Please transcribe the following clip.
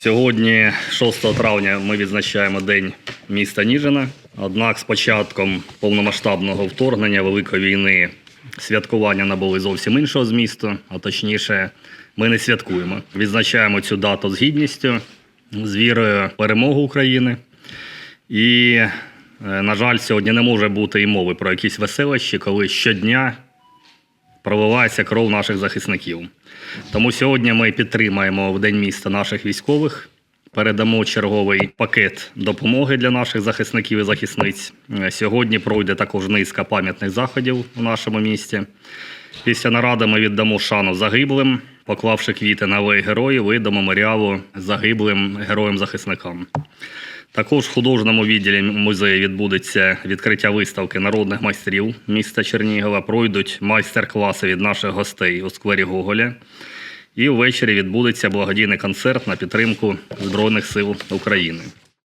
Сьогодні, 6 травня, ми відзначаємо День міста Ніжина. Однак з початком повномасштабного вторгнення Великої війни святкування набули зовсім іншого змісту, а точніше, ми не святкуємо. Відзначаємо цю дату з гідністю, з вірою в перемогу України. І, е, на жаль, сьогодні не може бути і мови про якісь веселощі, коли щодня проливається кров наших захисників. Тому сьогодні ми підтримаємо в День міста наших військових. Передамо черговий пакет допомоги для наших захисників і захисниць. Сьогодні пройде також низка пам'ятних заходів у нашому місті. Після наради ми віддамо шану загиблим, поклавши квіти на алеї героїв і до меморіалу загиблим героям-захисникам. Також в художньому відділі музею відбудеться відкриття виставки народних майстрів міста Чернігова. Пройдуть майстер-класи від наших гостей у сквері Гоголя. І ввечері відбудеться благодійний концерт на підтримку Збройних сил України.